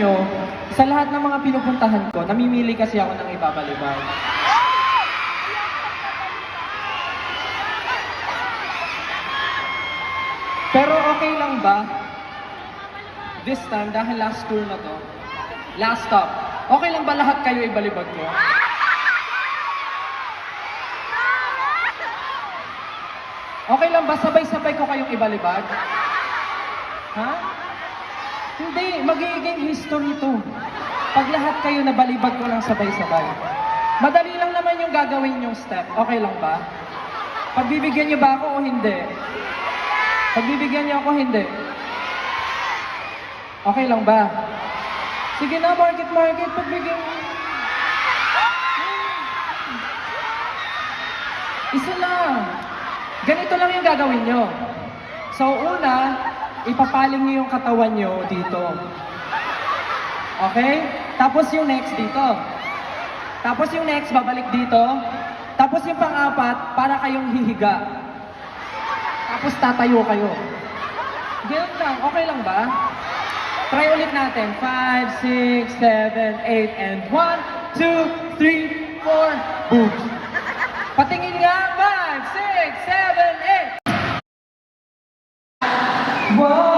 nyo, sa lahat ng mga pinupuntahan ko, namimili kasi ako ng ibabalibag. Pero okay lang ba? This time, dahil last tour na to, last stop, okay lang ba lahat kayo ibalibag ko? Okay lang ba sabay-sabay ko kayong ibalibag? Ha? Hindi, magiging history to. Pag lahat kayo nabalibag ko lang sabay-sabay. Madali lang naman yung gagawin yung step. Okay lang ba? Pagbibigyan niyo ba ako o hindi? Pagbibigyan niyo ako hindi? Okay lang ba? Sige na, market, market, pagbigyan Isa lang. Ganito lang yung gagawin nyo. So, una, ipapaling nyo yung katawan nyo dito. Okay? Tapos yung next dito. Tapos yung next, babalik dito. Tapos yung pang-apat, para kayong hihiga. Tapos tatayo kayo. Ganun lang. Okay lang ba? Try ulit natin. 5, 6, 7, 8, and 1, 2, 3, 4, boobs. Patingin nga. 5, 6, 7, 8. Whoa!